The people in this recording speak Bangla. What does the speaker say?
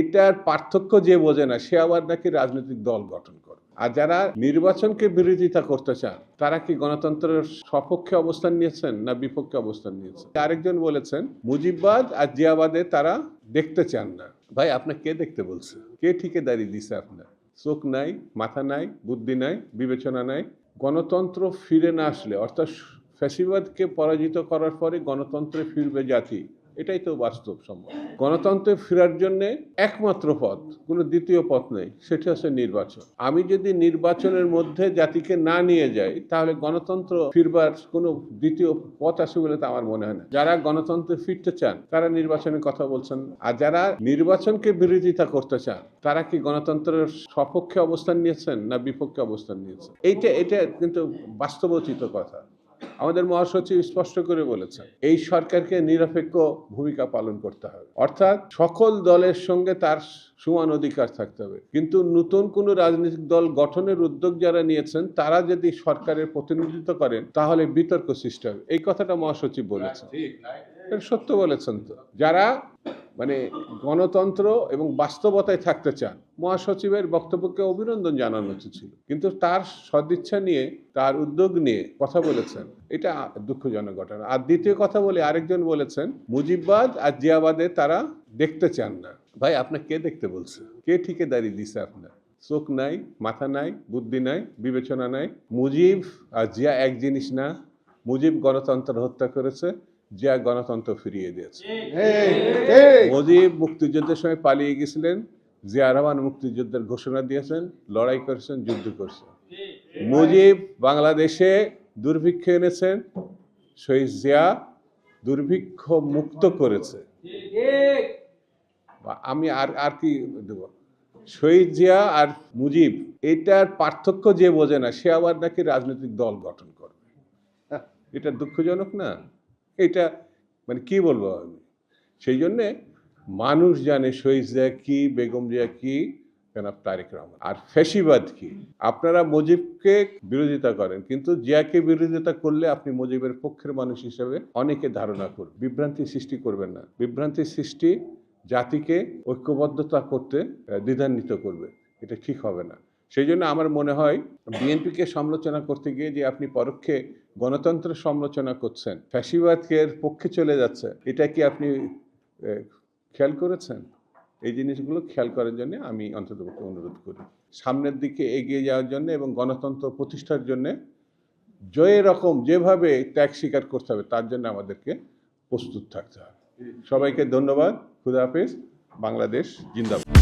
এটার পার্থক্য যে বোঝে না, সে আবার নাকি রাজনৈতিক দল গঠন করে। আর যারা নির্বাচনকে বিরোধিতা করতে চান, তারা কি গণতন্ত্রের সপক্ষে অবস্থান নিয়েছেন না বিপক্ষে অবস্থান নিয়েছেন? আরেকজন বলেছেন, মুজিববাদ আর জিয়াবাদে তারা দেখতে চান না। ভাই আপনার কে দেখতে বলছে? কে ঠিকাদারি দিছে আপনার? চোখ নাই, মাথা নাই, বুদ্ধি নাই, বিবেচনা নাই। গণতন্ত্র ফিরে না আসলে, অর্থাৎ ফ্যাসিবাদকে পরাজিত করার পরে গণতন্ত্রে ফিরবে জাতি। এটাই তো বাস্তব সম্ভব। গণতন্ত্রে ফেরার জন্য একমাত্র পথ, কোনো দ্বিতীয় পথ নেই, সেটি হচ্ছে নির্বাচন। আমি যদি নির্বাচনের মধ্যে জাতিকে না নিয়ে যাই, তাহলে গণতন্ত্র ফিরবার কোনো দ্বিতীয় পথ আছে বলে তো আমার মনে হয় না। যারা গণতন্ত্রে ফিরতে চান, তারা নির্বাচনের কথা বলছেন। আর যারা নির্বাচনকে বিরোধিতা করতে চান, তারা কি গণতন্ত্রের সপক্ষে অবস্থান নিয়েছেন না বিপক্ষে অবস্থান নিয়েছেন? এইটা, এটা কিন্তু বাস্তবোচিত কথা। আমাদের মহাসচিব স্পষ্ট করে বলেছেন এই সরকারকে নিরপেক্ষ ভূমিকা পালন করতে হবে। অর্থাৎ সকল দলের সঙ্গে তার সমান অধিকার থাকতে হবে। কিন্তু নতুন কোনো রাজনৈতিক দল গঠনের উদ্যোগ যারা নিয়েছেন তারা যদি সরকারের প্রতিনিধিত্ব করেন তাহলে বিতর্ক সৃষ্টি হবে। এই কথাটা মহাসচিব বলেছেন। সত্য বলেছেন তো। যারা মানে গণতন্ত্র এবং বাস্তবতায় থাকতে চান। মহাসচিবের বক্তব্যকে অভিনন্দন জানানো উচিত ছিল। কিন্তু তার সদিচ্ছা নিয়ে, তার উদ্যোগ নিয়ে কথা বলেছেন। এটা দুঃখজনক ঘটনা। আর দ্বিতীয় কথা বলে আরেকজন বলেছেন, মুজিববাদ আর জিয়াবাদে তারা দেখতে চান না। ভাই আপনাকে কে দেখতে বলছে? কে ঠিকাদারি দিছে আপনার? চোখ নাই, মাথা নাই, বুদ্ধি নাই, বিবেচনা নাই। মুজিব আর জিয়া এক জিনিস না। মুজিব গণতন্ত্র হত্যা করেছে। জিয়া গণতন্ত্র ফিরিয়ে দিয়েছে। মুজিব মুক্তিযুদ্ধের সময় পালিয়ে গেছিলেন জিয়া রহমান মুক্তিযুদ্ধের ঘোষণা দিয়েছেন লড়াই করেছেন যুদ্ধ করছেন। মুজিব বাংলাদেশে দুর্ভিক্ষ এনেছেন শহীদ জিয়া দুর্ভিক্ষ মুক্ত করেছে। আমি আর আর কি দেব? শহীদ জিয়া আর মুজিব এটার পার্থক্য যে বোঝে না সে আবার নাকি রাজনৈতিক দল গঠন করবে। হ্যাঁ, এটা দুঃখজনক না? এটা মানে কি বলব আমি? সেই জন্যে মানুষ জানে শহীদ জিয়া কি, বেগম জিয়া কি, জনাব তারেক রহমান। আর ফ্যাসিবাদ কি? আপনারা মুজিবকে বিরোধিতা করেন, কিন্তু জিয়াকে বিরোধিতা করলে আপনি মুজিবের পক্ষের মানুষ হিসেবে অনেকে ধারণা করবেন বিভ্রান্তি সৃষ্টি করবেন না। বিভ্রান্তি সৃষ্টি জাতিকে ঐক্যবদ্ধতা করতে দ্বিধান্বিত করবে। এটা ঠিক হবে না। সেই জন্য আমার মনে হয় বিএনপিকে সমালোচনা করতে গিয়ে যে আপনি পরোক্ষে গণতন্ত্রের সমালোচনা করছেন ফ্যাসিবাদকে এর পক্ষে চলে যাচ্ছে, এটা কি আপনি খেয়াল করেছেন? এই জিনিসগুলো খেয়াল করার জন্য আমি অন্তত অনুরোধ করি। সামনের দিকে এগিয়ে যাওয়ার জন্য এবং গণতন্ত্র প্রতিষ্ঠার জন্য যে রকম, যেভাবে ত্যাগ স্বীকার করতে হবে, তার জন্য আমাদেরকে প্রস্তুত থাকতে হবে। সবাইকে ধন্যবাদ, খুদা হাফিজ, বাংলাদেশ জিন্দাবাদ।